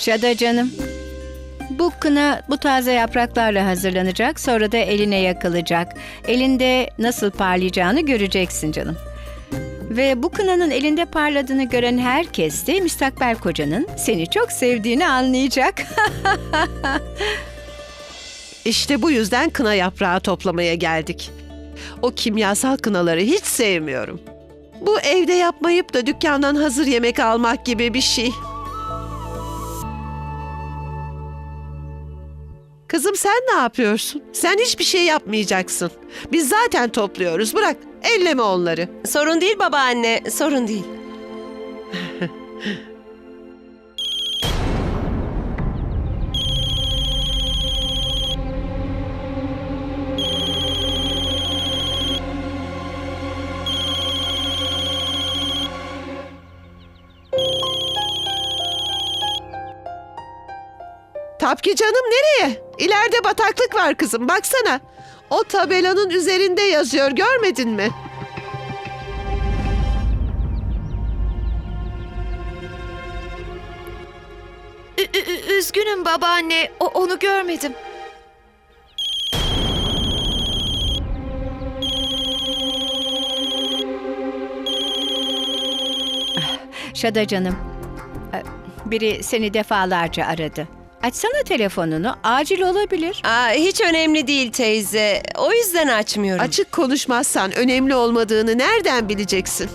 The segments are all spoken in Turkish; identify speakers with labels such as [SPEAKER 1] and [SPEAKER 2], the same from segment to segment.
[SPEAKER 1] Şada canım. Bu kına bu taze yapraklarla hazırlanacak, sonra da eline yakılacak. Elinde nasıl parlayacağını göreceksin canım. Ve bu kınanın elinde parladığını gören herkes de müstakbel kocanın seni çok sevdiğini anlayacak.
[SPEAKER 2] İşte bu yüzden kına yaprağı toplamaya geldik. O kimyasal kınaları hiç sevmiyorum. Bu evde yapmayıp da dükkandan hazır yemek almak gibi bir şey. Kızım sen ne yapıyorsun? Sen hiçbir şey yapmayacaksın. Biz zaten topluyoruz. Bırak, elleme onları.
[SPEAKER 3] Sorun değil babaanne, sorun değil.
[SPEAKER 2] Tapki canım nereye? İleride bataklık var kızım. Baksana. O tabelanın üzerinde yazıyor. Görmedin mi?
[SPEAKER 4] Ü- ü- üzgünüm babaanne. O- onu görmedim.
[SPEAKER 1] Şada canım. e, Biri seni defalarca aradı. Açsana telefonunu. Acil olabilir.
[SPEAKER 3] Aa, hiç önemli değil teyze. O yüzden açmıyorum.
[SPEAKER 2] Açık konuşmazsan önemli olmadığını nereden bileceksin?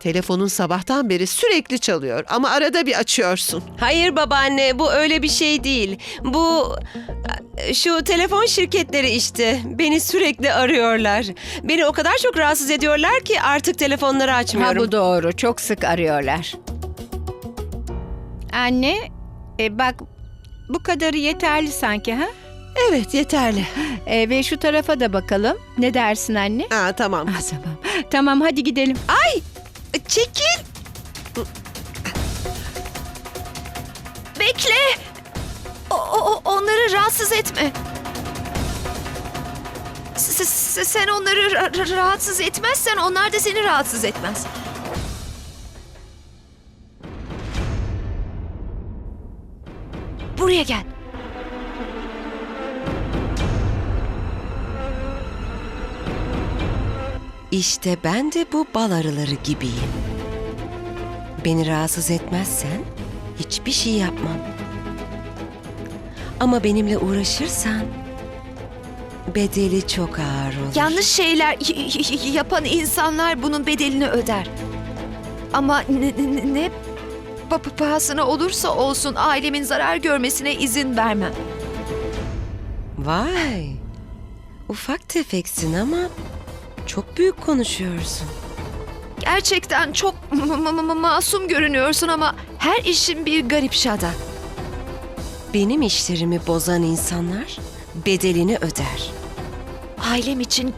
[SPEAKER 2] Telefonun sabahtan beri sürekli çalıyor ama arada bir açıyorsun.
[SPEAKER 3] Hayır babaanne, bu öyle bir şey değil. Bu şu telefon şirketleri işte beni sürekli arıyorlar. Beni o kadar çok rahatsız ediyorlar ki artık telefonları
[SPEAKER 1] Ha
[SPEAKER 3] açmıyorum.
[SPEAKER 1] bu doğru. Çok sık arıyorlar. Anne, e, bak bu kadarı yeterli sanki ha?
[SPEAKER 2] Evet yeterli.
[SPEAKER 1] E, ve şu tarafa da bakalım. Ne dersin anne?
[SPEAKER 2] Ha, tamam.
[SPEAKER 1] Ah, tamam. Tamam hadi gidelim.
[SPEAKER 3] Çekil.
[SPEAKER 4] Bekle. O- o- onları rahatsız etme. S- s- sen onları ra- ra- rahatsız etmezsen onlar da seni rahatsız etmez. Buraya gel.
[SPEAKER 3] İşte ben de bu bal arıları gibiyim. Beni rahatsız etmezsen hiçbir şey yapmam. Ama benimle uğraşırsan bedeli çok ağır olur.
[SPEAKER 4] Yanlış şeyler yapan insanlar bunun bedelini öder. Ama ne, ne, ne pahasına olursa olsun ailemin zarar görmesine izin vermem.
[SPEAKER 3] Vay. Ufak tefeksin ama çok büyük konuşuyorsun.
[SPEAKER 4] Gerçekten çok ma- ma- ma- masum görünüyorsun ama her işin bir garip şada.
[SPEAKER 3] Benim işlerimi bozan insanlar bedelini öder.
[SPEAKER 4] Ailem için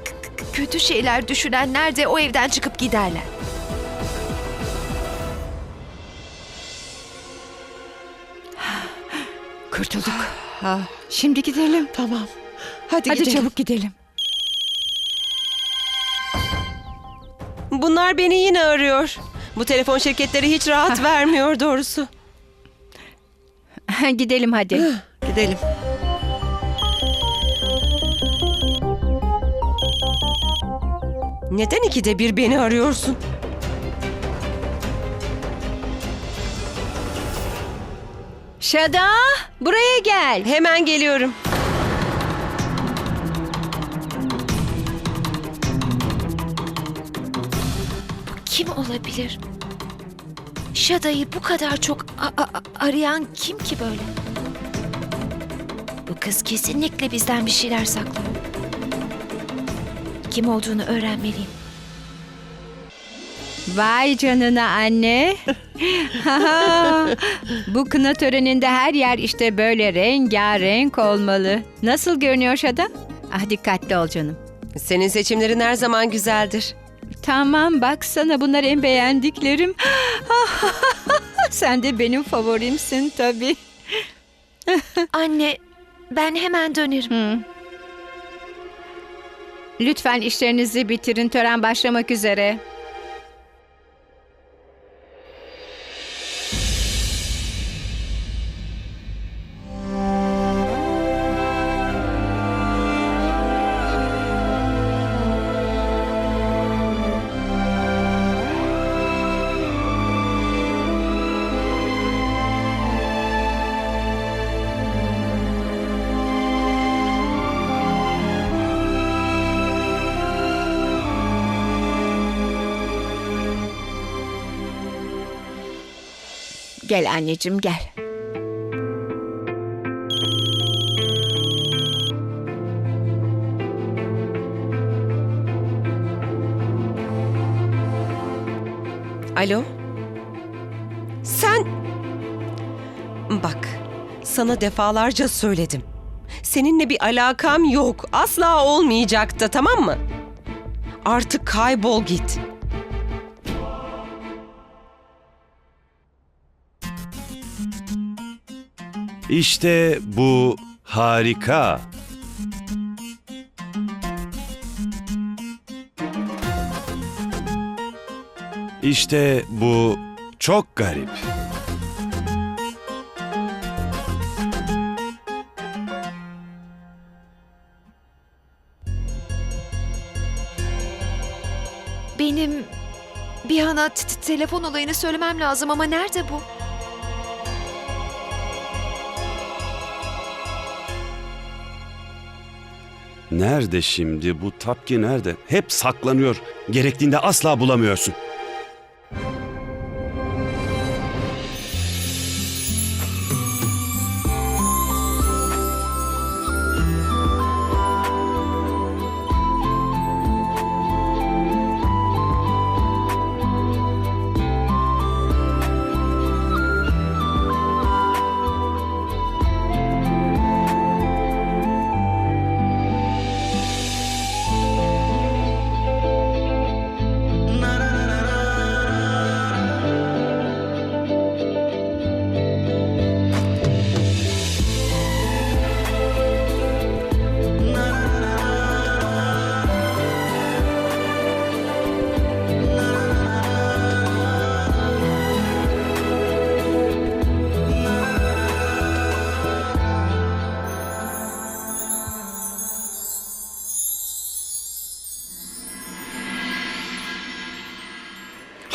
[SPEAKER 4] kötü şeyler düşünenler de o evden çıkıp giderler.
[SPEAKER 1] Kurtulduk.
[SPEAKER 2] Ha,
[SPEAKER 1] Şimdi gidelim.
[SPEAKER 2] tamam. Hadi,
[SPEAKER 1] Hadi
[SPEAKER 2] gidelim.
[SPEAKER 1] çabuk gidelim.
[SPEAKER 3] Bunlar beni yine arıyor. Bu telefon şirketleri hiç rahat vermiyor doğrusu.
[SPEAKER 1] gidelim hadi.
[SPEAKER 2] Gidelim.
[SPEAKER 3] Neden ikide bir beni arıyorsun?
[SPEAKER 1] Şada, buraya gel.
[SPEAKER 3] Hemen geliyorum.
[SPEAKER 4] Kim olabilir? Şada'yı bu kadar çok arayan kim ki böyle? Bu kız kesinlikle bizden bir şeyler saklıyor. Kim olduğunu öğrenmeliyim.
[SPEAKER 1] Vay canına anne. Bu kına töreninde her yer işte böyle rengarenk olmalı. Nasıl görünüyor Şada? Ah dikkatli ol canım.
[SPEAKER 3] Senin seçimlerin her zaman güzeldir.
[SPEAKER 1] Tamam baksana bunlar en beğendiklerim. Sen de benim favorimsin tabii.
[SPEAKER 4] Anne, ben hemen dönerim.
[SPEAKER 1] Hı. Lütfen işlerinizi bitirin. Tören başlamak üzere. Gel anneciğim gel.
[SPEAKER 3] Alo? Sen... Bak, sana defalarca söyledim. Seninle bir alakam yok. Asla olmayacak da tamam mı? Artık kaybol git.
[SPEAKER 5] İşte bu harika. İşte bu çok garip.
[SPEAKER 4] Benim bir ana telefon olayını söylemem lazım ama nerede bu?
[SPEAKER 5] Nerede şimdi bu tapki nerede? Hep saklanıyor. Gerektiğinde asla bulamıyorsun.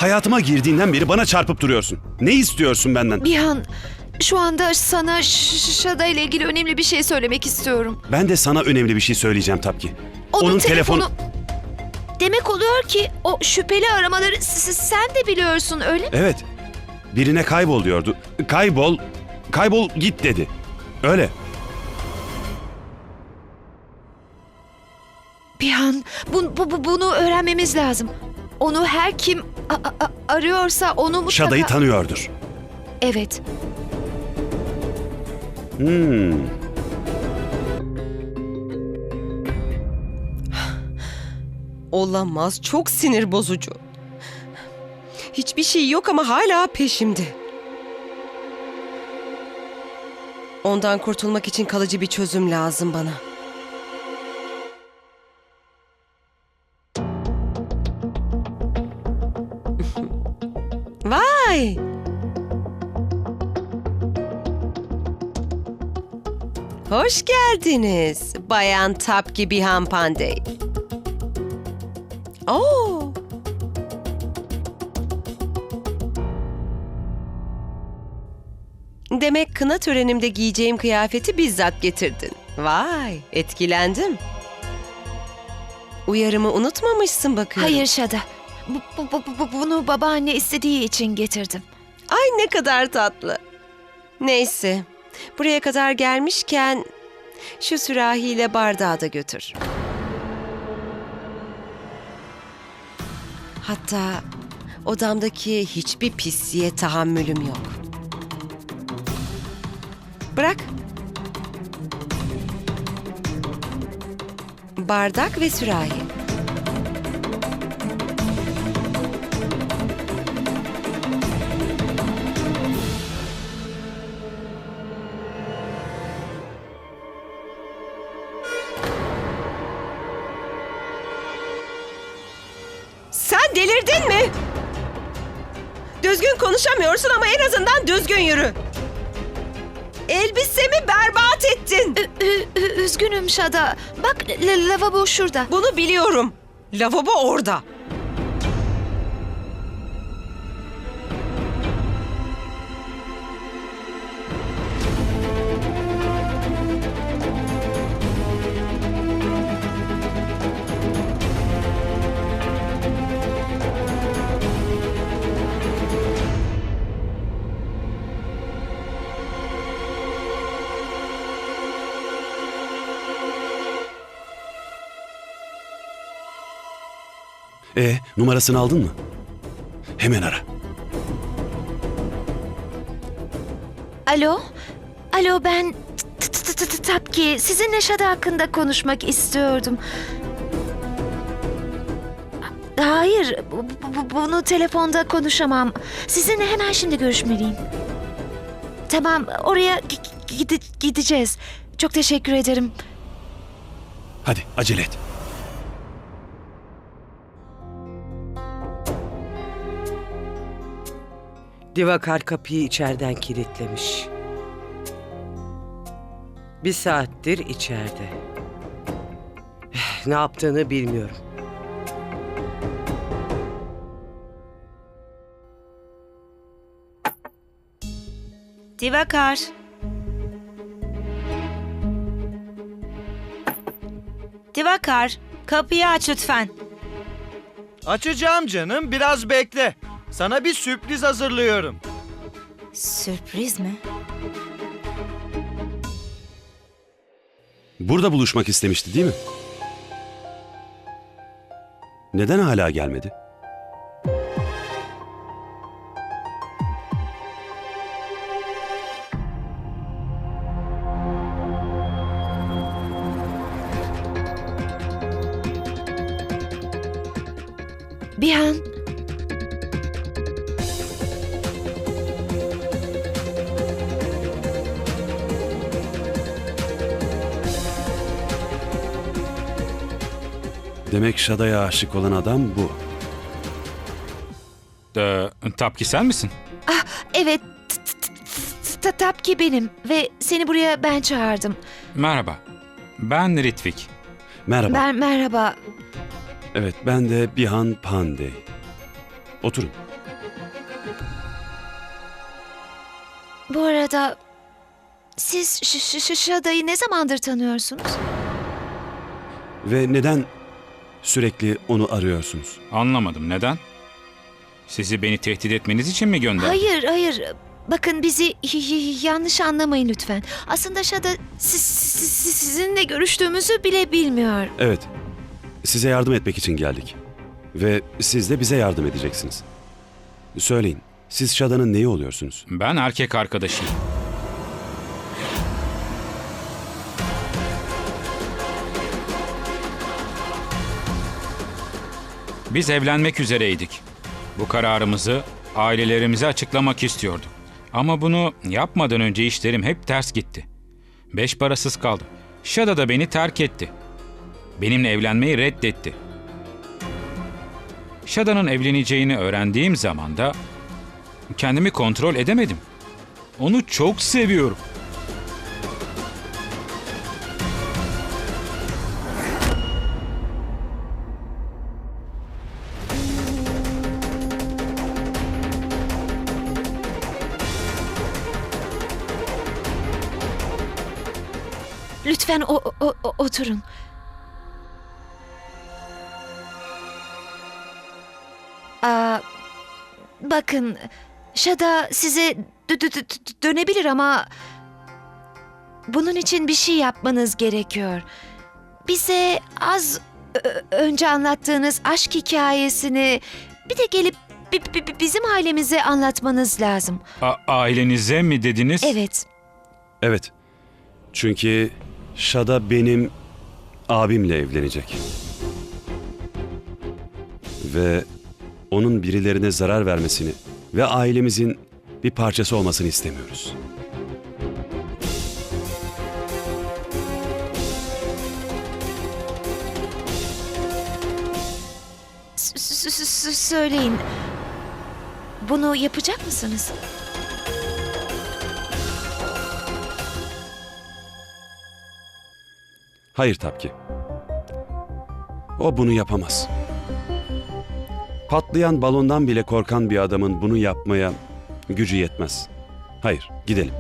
[SPEAKER 5] Hayatıma girdiğinden beri bana çarpıp duruyorsun. Ne istiyorsun benden?
[SPEAKER 4] Bihan, şu anda sana Şada ile ilgili önemli bir şey söylemek istiyorum.
[SPEAKER 5] Ben de sana önemli bir şey söyleyeceğim Tapki.
[SPEAKER 4] Onun,
[SPEAKER 5] Onun
[SPEAKER 4] telefonu...
[SPEAKER 5] telefonu-
[SPEAKER 4] Demek oluyor ki o şüpheli aramaları sen de biliyorsun öyle mi?
[SPEAKER 5] Evet. Birine kaybol diyordu. Kaybol, kaybol git dedi. Öyle.
[SPEAKER 4] Bihan, bu, bu, bu- bunu öğrenmemiz lazım. Onu her kim a- a- a- arıyorsa onu mutlaka...
[SPEAKER 5] Şada'yı tanıyordur.
[SPEAKER 4] Evet.
[SPEAKER 5] Hmm.
[SPEAKER 3] Olamaz. Çok sinir bozucu. Hiçbir şey yok ama hala peşimde. Ondan kurtulmak için kalıcı bir çözüm lazım bana. Hoş geldiniz Bayan Tapki Bihan Pandey. Oo. Demek kına törenimde giyeceğim kıyafeti bizzat getirdin. Vay, etkilendim. Uyarımı unutmamışsın bakıyorum.
[SPEAKER 4] Hayır Şada. Bu, bu- bu- bu- bunu babaanne istediği için getirdim.
[SPEAKER 3] Ay ne kadar tatlı. Neyse, buraya kadar gelmişken şu sürahiyle bardağı da götür. Hatta odamdaki hiçbir pisliğe tahammülüm yok. Bırak. Bardak ve sürahi. Delirdin mi? Düzgün konuşamıyorsun ama en azından düzgün yürü. Elbisemi berbat ettin.
[SPEAKER 4] Ü- ü- ü- üzgünüm Şada. Bak l- lavabo şurada.
[SPEAKER 3] Bunu biliyorum. Lavabo orada.
[SPEAKER 5] E numarasını aldın mı? Hemen ara.
[SPEAKER 4] Alo? Alo ben T- T- T- T- Tapki. Sizinle Şada hakkında konuşmak istiyordum. Hayır, bu- bu- bunu telefonda konuşamam. Sizinle hemen şimdi görüşmeliyim. Tamam, oraya gi- gide- gideceğiz. Çok teşekkür ederim.
[SPEAKER 5] Hadi acele et.
[SPEAKER 6] Divakar kapıyı içeriden kilitlemiş. Bir saattir içeride. Eh, Ne yaptığını bilmiyorum.
[SPEAKER 3] Divakar. Divakar, kapıyı aç lütfen.
[SPEAKER 7] Açacağım canım, biraz bekle. Sana bir sürpriz hazırlıyorum.
[SPEAKER 3] Sürpriz mi?
[SPEAKER 5] Burada buluşmak istemişti değil mi? Neden hala gelmedi?
[SPEAKER 4] Bir an
[SPEAKER 5] Demek Şada'ya aşık olan adam bu.
[SPEAKER 8] Ee, Tapki sen misin?
[SPEAKER 4] evet T- T- T- T- Tapki benim ve seni buraya ben çağırdım.
[SPEAKER 8] Merhaba. Ben Ritvik.
[SPEAKER 5] Merhaba.
[SPEAKER 4] Ben merhaba.
[SPEAKER 5] Evet ben de Bihan Pandey. Oturun.
[SPEAKER 4] Bu arada siz Şada'yı ne zamandır tanıyorsunuz?
[SPEAKER 5] Ve neden sürekli onu arıyorsunuz?
[SPEAKER 8] Anlamadım. Neden? Sizi beni tehdit etmeniz için mi gönderdi?
[SPEAKER 4] Hayır, hayır. Bakın bizi yanlış anlamayın lütfen. Aslında Şada siz, siz- siz- sizinle görüştüğümüzü bile bilmiyor.
[SPEAKER 5] Evet. Size yardım etmek için geldik. Ve siz de bize yardım edeceksiniz. Söyleyin. Siz Şada'nın neyi oluyorsunuz?
[SPEAKER 8] Ben erkek arkadaşıyım. Biz evlenmek üzereydik. Bu kararımızı ailelerimize açıklamak istiyorduk. Ama bunu yapmadan önce işlerim hep ters gitti. Beş parasız kaldım. Şada da beni terk etti. Benimle evlenmeyi reddetti. Şada'nın evleneceğini öğrendiğim zaman da kendimi kontrol edemedim. Onu çok seviyorum.
[SPEAKER 4] Lütfen o, o- o- oturun. Aa, bakın, Şada size dö- dö- dö- dönebilir ama bunun için bir şey yapmanız gerekiyor. Bize az önce anlattığınız aşk hikayesini bir de gelip bi- bi- bi- bizim ailemize anlatmanız lazım.
[SPEAKER 8] A- ailenize mi dediniz?
[SPEAKER 4] Evet.
[SPEAKER 5] Evet. Çünkü Şada benim abimle evlenecek. Ve onun birilerine zarar vermesini ve ailemizin bir parçası olmasını istemiyoruz.
[SPEAKER 4] S- s- s- söyleyin. Bunu yapacak mısınız?
[SPEAKER 5] Hayır Tapki. O bunu yapamaz. Patlayan balondan bile korkan bir adamın bunu yapmaya gücü yetmez. Hayır, gidelim.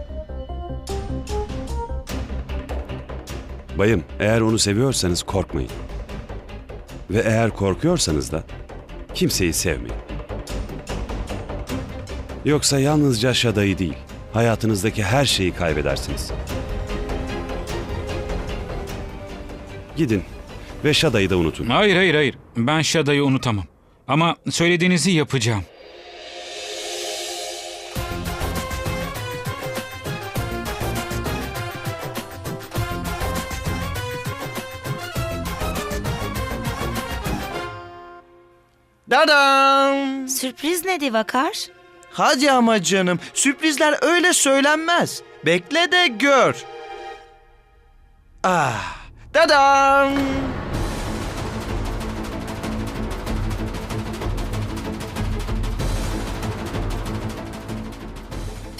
[SPEAKER 5] Bayım, eğer onu seviyorsanız korkmayın. Ve eğer korkuyorsanız da kimseyi sevmeyin. Yoksa yalnızca Şada'yı değil, hayatınızdaki her şeyi kaybedersiniz. Gidin ve Şada'yı da unutun.
[SPEAKER 8] Hayır hayır hayır. Ben Şada'yı unutamam. Ama söylediğinizi yapacağım.
[SPEAKER 7] Dadam!
[SPEAKER 4] Sürpriz ne Divakar?
[SPEAKER 7] Hadi ama canım, sürprizler öyle söylenmez. Bekle de gör. Ah, dadam!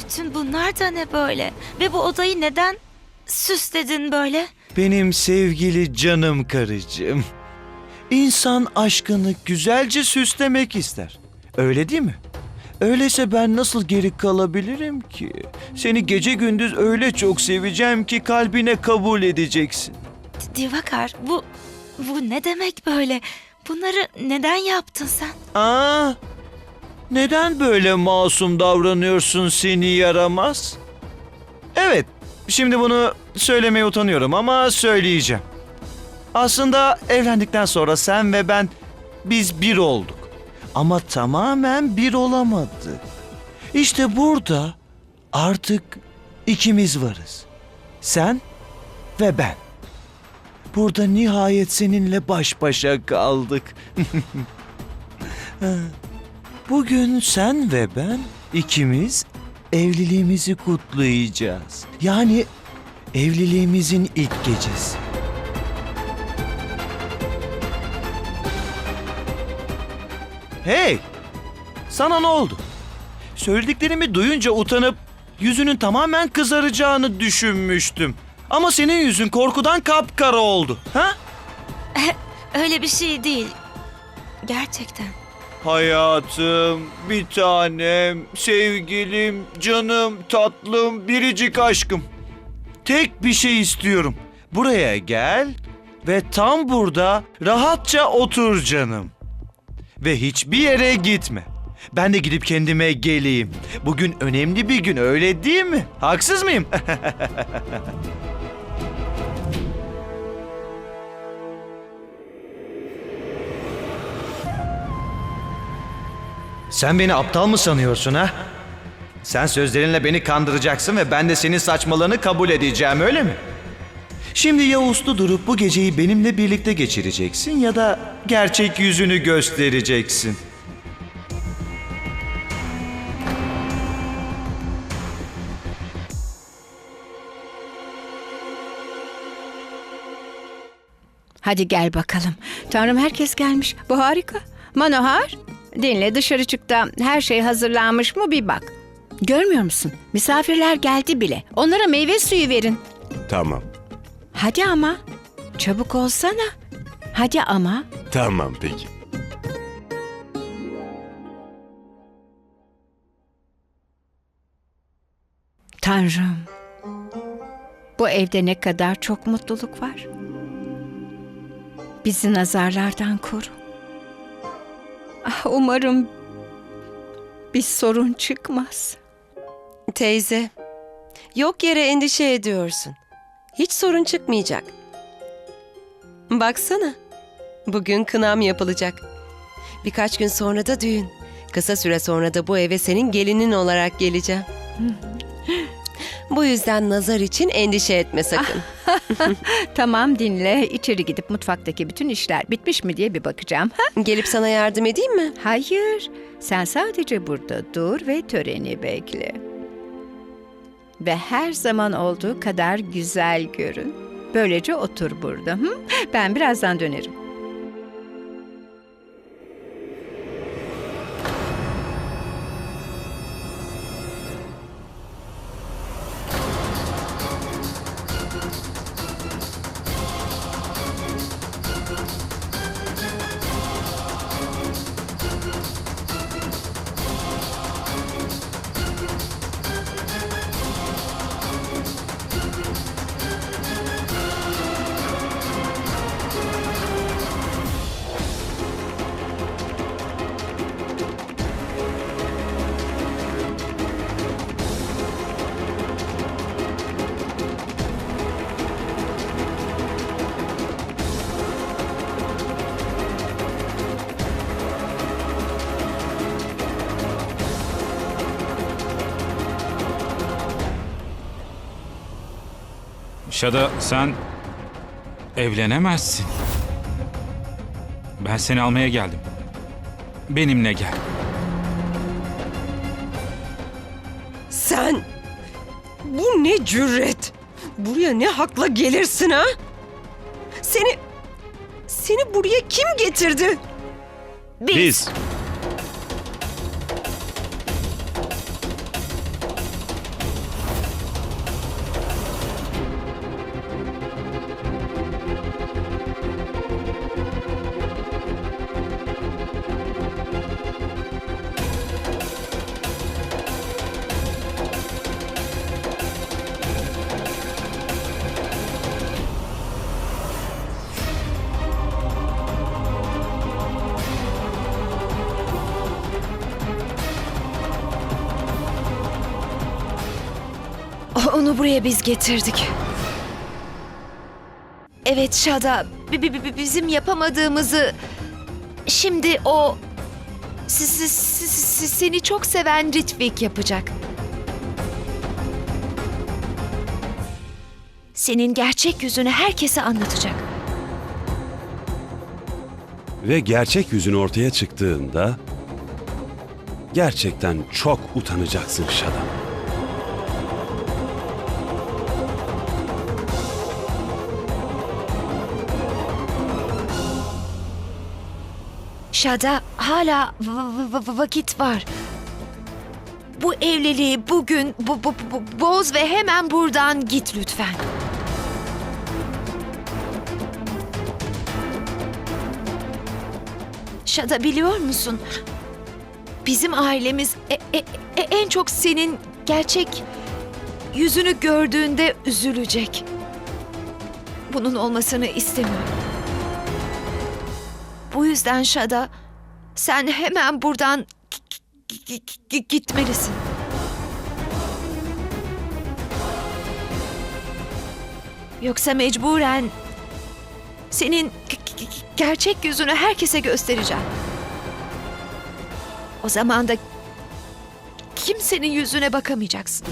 [SPEAKER 4] Bütün bunlar da ne böyle? Ve bu odayı neden süsledin böyle?
[SPEAKER 7] Benim sevgili canım karıcığım. İnsan aşkını güzelce süslemek ister. Öyle değil mi? Öyleyse ben nasıl geri kalabilirim ki? Seni gece gündüz öyle çok seveceğim ki kalbine kabul edeceksin.
[SPEAKER 4] Divakar bu bu ne demek böyle? Bunları neden yaptın sen?
[SPEAKER 7] Aa, neden böyle masum davranıyorsun seni yaramaz? Evet, şimdi bunu söylemeye utanıyorum ama söyleyeceğim. Aslında evlendikten sonra sen ve ben biz bir olduk. Ama tamamen bir olamadık. İşte burada artık ikimiz varız. Sen ve ben. Burada nihayet seninle baş başa kaldık. Bugün sen ve ben ikimiz evliliğimizi kutlayacağız. Yani evliliğimizin ilk gecesi. Hey! Sana ne oldu? Söylediklerimi duyunca utanıp yüzünün tamamen kızaracağını düşünmüştüm. Ama senin yüzün korkudan kapkara oldu. Ha?
[SPEAKER 4] Öyle bir şey değil. Gerçekten.
[SPEAKER 7] Hayatım, bir tanem, sevgilim, canım, tatlım, biricik aşkım. Tek bir şey istiyorum. Buraya gel ve tam burada rahatça otur canım. Ve hiçbir yere gitme. Ben de gidip kendime geleyim. Bugün önemli bir gün öyle değil mi? Haksız mıyım? Sen beni aptal mı sanıyorsun ha? Sen sözlerinle beni kandıracaksın ve ben de senin saçmalığını kabul edeceğim öyle mi? Şimdi ya uslu durup bu geceyi benimle birlikte geçireceksin ya da gerçek yüzünü göstereceksin.
[SPEAKER 1] Hadi gel bakalım. Tanrım herkes gelmiş. Bu harika. Manohar, dinle dışarı çık da her şey hazırlanmış mı bir bak. Görmüyor musun? Misafirler geldi bile. Onlara meyve suyu verin.
[SPEAKER 9] Tamam.
[SPEAKER 1] Hadi ama. Çabuk olsana. Hadi ama.
[SPEAKER 9] Tamam peki.
[SPEAKER 1] Tanrım. Bu evde ne kadar çok mutluluk var. Bizi nazarlardan koru. Ah, umarım bir sorun çıkmaz.
[SPEAKER 3] Teyze, yok yere endişe ediyorsun. Hiç sorun çıkmayacak. Baksana, bugün kınam yapılacak. Birkaç gün sonra da düğün. Kısa süre sonra da bu eve senin gelinin olarak geleceğim. Bu yüzden nazar için endişe etme sakın.
[SPEAKER 1] Tamam dinle. İçeri gidip mutfaktaki bütün işler bitmiş mi diye bir bakacağım.
[SPEAKER 3] Gelip sana yardım edeyim mi?
[SPEAKER 1] Hayır. Sen sadece burada dur ve töreni bekle. Ve her zaman olduğu kadar güzel görün. Böylece otur burada. Hı? Ben birazdan dönerim.
[SPEAKER 8] Şada sen evlenemezsin. Ben seni almaya geldim. Benimle gel.
[SPEAKER 3] Sen... Bu ne cüret? Buraya ne hakla gelirsin ha? Seni... Seni buraya kim getirdi?
[SPEAKER 5] Biz.
[SPEAKER 4] Onu buraya biz getirdik. Evet Şada, bi- bi- bi- bizim yapamadığımızı şimdi o seni çok seven Ritvik yapacak. Senin gerçek yüzünü herkese anlatacak.
[SPEAKER 5] Ve gerçek yüzün ortaya çıktığında gerçekten çok utanacaksın Şada.
[SPEAKER 4] Şada hala vakit var. Bu evliliği bugün bu, bu- bu- boz ve hemen buradan git lütfen. Şada biliyor musun? Bizim ailemiz e- e- e- en çok senin gerçek yüzünü gördüğünde üzülecek. Bunun olmasını istemiyorum. Bu yüzden Şada, sen hemen buradan gitmelisin. Yoksa mecburen senin gerçek yüzünü herkese göstereceğim. O zaman da kimsenin yüzüne bakamayacaksın.